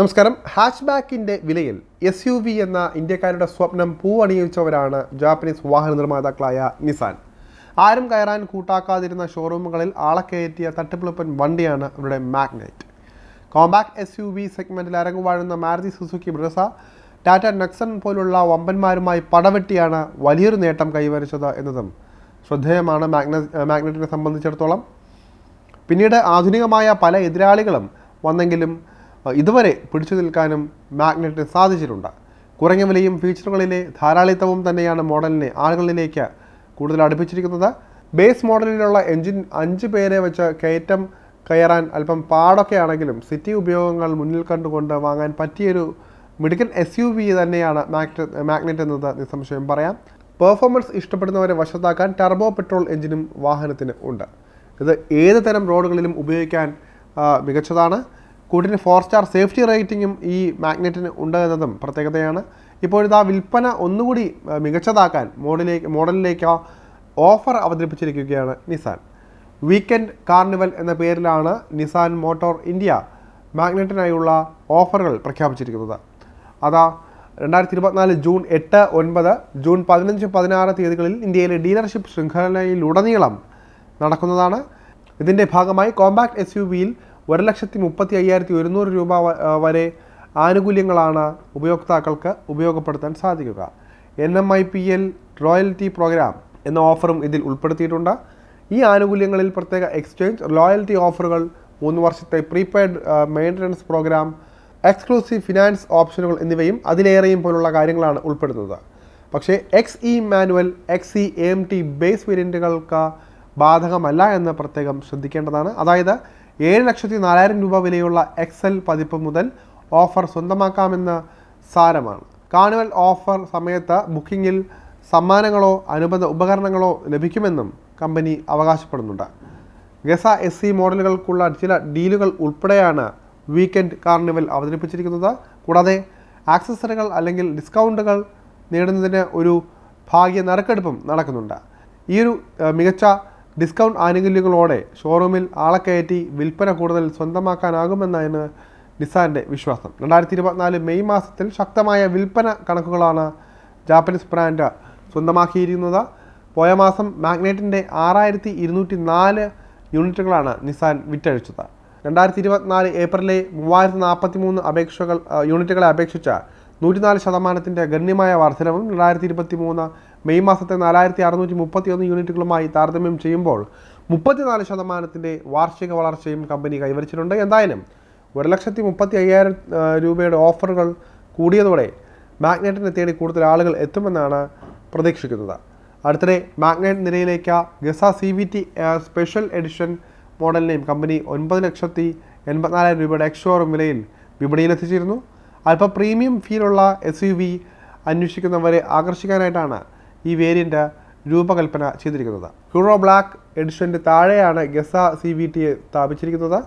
നമസ്കാരം. ഹാച്ച് ബാക്കിന്റെ വിലയിൽ S U V എന്ന ഇന്ത്യക്കാരുടെ സ്വപ്നം പൂവണിയിച്ചവരാണ് ജാപ്പനീസ് വാഹന നിർമ്മാതാക്കളായ നിസാൻ ആരും കയറാൻ കൂട്ടാക്കാതിരുന്ന ഷോറൂമുകളിൽ ആളെ കയറ്റിയ തട്ടിപ്പിളുപ്പൻ വണ്ടിയാണ് അവരുടെ Magnite compact S U V സെഗ്മെന്റിൽ അരങ്ങുവാഴുന്ന Maruti Suzuki Brezza Tata Nexon പോലുള്ള വമ്പന്മാരുമായി പടവെട്ടിയാണ് വലിയൊരു നേട്ടം കൈവരിച്ചത് എന്നതും ശ്രദ്ധേയമാണ് മാഗ്ന മാഗ്നറ്റിനെ സംബന്ധിച്ചിടത്തോളം. പിന്നീട് ആധുനികമായ പല എതിരാളികളും വന്നെങ്കിലും ഇതുവരെ പിടിച്ചു നിൽക്കാനും മാഗ്നറ്റിന് സാധിച്ചിട്ടുണ്ട്. കുറഞ്ഞ വിലയും ഫീച്ചറുകളിലെ ധാരാളിത്തവും തന്നെയാണ് മോഡലിനെ ആളുകളിലേക്ക് കൂടുതൽ അടുപ്പിച്ചിരിക്കുന്നത്. ബേസ് മോഡലിലുള്ള എൻജിൻ അഞ്ച് പേരെ വെച്ച് കയറ്റം കയറാൻ അല്പം പാടൊക്കെ ആണെങ്കിലും സിറ്റി ഉപയോഗങ്ങൾ മുന്നിൽ കണ്ടുകൊണ്ട് വാങ്ങാൻ പറ്റിയൊരു മിടുക്കൻ എസ് യു വി തന്നെയാണ് മാഗ്നറ്റ് മാഗ്നറ്റ് എന്നത് നിസ്സംശയം പറയാം. പെർഫോമൻസ് ഇഷ്ടപ്പെടുന്നവരെ വശത്താക്കാൻ ടർബോ പെട്രോൾ എഞ്ചിനും വാഹനത്തിന് ഉണ്ട്. ഇത് ഏത് തരം റോഡുകളിലും ഉപയോഗിക്കാൻ മികച്ചതാണ്. കൂട്ടിന് ഫോർ സ്റ്റാർ സേഫ്റ്റി റേറ്റിംഗും ഈ മാഗ്നറ്റിന് ഉണ്ട് എന്നതും പ്രത്യേകതയാണ്. ഇപ്പോഴിതാ വിൽപ്പന ഒന്നുകൂടി മികച്ചതാക്കാൻ മോഡലിലേക്ക് മോഡലിലേക്ക് ഓഫർ അവതരിപ്പിച്ചിരിക്കുകയാണ് നിസാൻ വീക്കെൻഡ് കാർണിവൽ എന്ന പേരിലാണ് നിസാൻ മോട്ടോർ ഇന്ത്യ മാഗ്നറ്റിനായുള്ള ഓഫറുകൾ പ്രഖ്യാപിച്ചിരിക്കുന്നത്. അതാ രണ്ടായിരത്തി ഇരുപത്തിനാല് ജൂൺ എട്ട് ഒൻപത് ജൂൺ പതിനഞ്ച് പതിനാറ് തീയതികളിൽ ഇന്ത്യയിലെ ഡീലർഷിപ്പ് ശൃംഖലയിലുടനീളം നടക്കുന്നതാണ്. ഇതിന്റെ ഭാഗമായി കോമ്പാക്ട് എസ് യു വിയിൽ ഒരു ലക്ഷത്തി മുപ്പത്തി അയ്യായിരത്തി ഒരുന്നൂറ് രൂപ വരെ ആനുകൂല്യങ്ങളാണ് ഉപയോക്താക്കൾക്ക് ഉപയോഗപ്പെടുത്താൻ സാധിക്കുക. N M I P L royalty programme എന്ന ഓഫറും ഇതിൽ ഉൾപ്പെടുത്തിയിട്ടുണ്ട്. ഈ ആനുകൂല്യങ്ങളിൽ പ്രത്യേക എക്സ്ചേഞ്ച് റോയൽറ്റി ഓഫറുകൾ മൂന്ന് വർഷത്തെ prepaid maintenance programme exclusive finance ഓപ്ഷനുകൾ എന്നിവയും അതിലേറെയും പോലുള്ള കാര്യങ്ങളാണ് ഉൾപ്പെടുന്നത്. പക്ഷേ X E manual X E M T base വേരിയന്റുകൾക്ക് ബാധകമല്ല എന്ന് പ്രത്യേകം ശ്രദ്ധിക്കേണ്ടതാണ്. അതായത് ഏഴ് ലക്ഷത്തി നാലായിരം രൂപ വിലയുള്ള എക്സൽ പതിപ്പ് മുതൽ ഓഫർ സ്വന്തമാക്കാമെന്ന് സാരമാണ്. കാർണിവൽ ഓഫർ സമയത്ത് ബുക്കിങ്ങിൽ സമ്മാനങ്ങളോ അനുബന്ധ ഉപകരണങ്ങളോ ലഭിക്കുമെന്നും കമ്പനി അവകാശപ്പെടുന്നുണ്ട്. ഗസ എസ് സി മോഡലുകൾക്കുള്ള ചില ഡീലുകൾ ഉൾപ്പെടെയാണ് വീക്കെൻഡ് കാർണിവൽ അവതരിപ്പിച്ചിരിക്കുന്നത്. കൂടാതെ ആക്സസറികൾ അല്ലെങ്കിൽ ഡിസ്കൗണ്ടുകൾ നേടുന്നതിന് ഒരു ഭാഗ്യ നറുക്കെടുപ്പും നടക്കുന്നുണ്ട്. ഈ ഒരു മികച്ച ഡിസ്കൗണ്ട് ആനുകൂല്യങ്ങളോടെ ഷോറൂമിൽ ആളെ കയറ്റി വിൽപ്പന കൂടുതൽ സ്വന്തമാക്കാനാകുമെന്നാണ് നിസാന്റെ വിശ്വാസം. രണ്ടായിരത്തി ഇരുപത്തിനാല് മെയ് മാസത്തിൽ ശക്തമായ വിൽപ്പന കണക്കുകളാണ് ജാപ്പനീസ് ബ്രാൻഡ് സ്വന്തമാക്കിയിരിക്കുന്നത്. പോയ മാസം മാഗ്നറ്റിന്റെ ആറായിരത്തി ഇരുന്നൂറ്റി നാല് യൂണിറ്റുകളാണ് നിസാൻ വിറ്റഴിച്ചത്. രണ്ടായിരത്തി ഇരുപത്തിനാല് ഏപ്രിലെ മൂവായിരത്തി നാൽപ്പത്തി മൂന്ന് അപേക്ഷകൾ യൂണിറ്റുകളെ അപേക്ഷിച്ച് നൂറ്റിനാല് ശതമാനത്തിന്റെ ഗണ്യമായ വർധനവും രണ്ടായിരത്തി ഇരുപത്തി മൂന്ന് മെയ് മാസത്തെ നാലായിരത്തി അറുന്നൂറ്റി മുപ്പത്തി ഒന്ന് യൂണിറ്റുകളുമായി താരതമ്യം ചെയ്യുമ്പോൾ മുപ്പത്തിനാല് ശതമാനത്തിന്റെ വാർഷിക വളർച്ചയും കമ്പനി കൈവരിച്ചിട്ടുണ്ട്. എന്തായാലും ഒരു ലക്ഷത്തി മുപ്പത്തി അയ്യായിരം രൂപയുടെ ഓഫറുകൾ കൂടിയതോടെ മാഗ്നറ്റിനെ തേടി കൂടുതൽ ആളുകൾ എത്തുമെന്നാണ് പ്രതീക്ഷിക്കുന്നത്. അടുത്തിടെ Magnite നിരയിലേക്ക് Geza C V T special edition മോഡലിനെയും company ഒൻപത് ലക്ഷത്തി എൺപത്തിനാലായിരം രൂപയുടെ എക്സ്ഷോറും വിലയിൽ വിപണിയിലെത്തിച്ചിരുന്നു. അല്പം പ്രീമിയം ഫീലുള്ള എസ് യു വി അന്വേഷിക്കുന്നവരെ ആകർഷിക്കാനായിട്ടാണ് ഈ വേരിയന്റ് രൂപകൽപ്പന ചെയ്തിരിക്കുന്നത്. ഹ്യൂറോ ബ്ലാക്ക് എഡിഷന്റെ താഴെയാണ് ഗസ സി വി ടി സ്ഥാപിച്ചിരിക്കുന്നത്.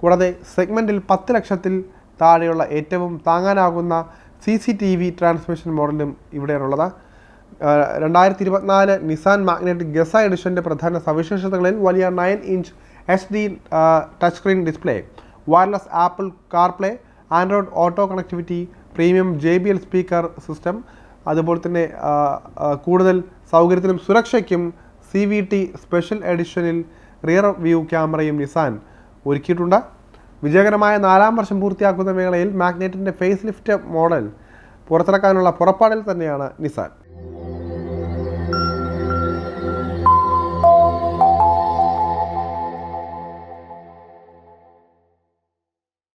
കൂടാതെ സെഗ്മെന്റിൽ പത്ത് ലക്ഷത്തിൽ താഴെയുള്ള ഏറ്റവും താങ്ങാനാകുന്ന C C T V transmission മോഡലും ഇവിടെയാണുള്ളത്. രണ്ടായിരത്തി ഇരുപത്തിനാല് നിസാൻ മാഗ്നറ്റ് ഗസ എഡിഷന്റെ പ്രധാന സവിശേഷതകളിൽ വലിയ nine inch H D touch screen display wireless Apple CarPlay Android Auto connectivity premium J B L speaker system അതുപോലെ തന്നെ കൂടുതൽ സൗകര്യത്തിനും സുരക്ഷയ്ക്കും സി വി ടി സ്പെഷ്യൽ എഡിഷനിൽ റിയർ വ്യൂ ക്യാമറയും നിസാൻ ഒരുക്കിയിട്ടുണ്ട്. വിജയകരമായ നാലാം വർഷം പൂർത്തിയാക്കുന്ന വേളയിൽ മാഗ്നറ്റിന്റെ ഫേസ് ലിഫ്റ്റ് മോഡൽ പുറത്തിറക്കാനുള്ള പുറപ്പാടിൽ തന്നെയാണ് നിസാൻ.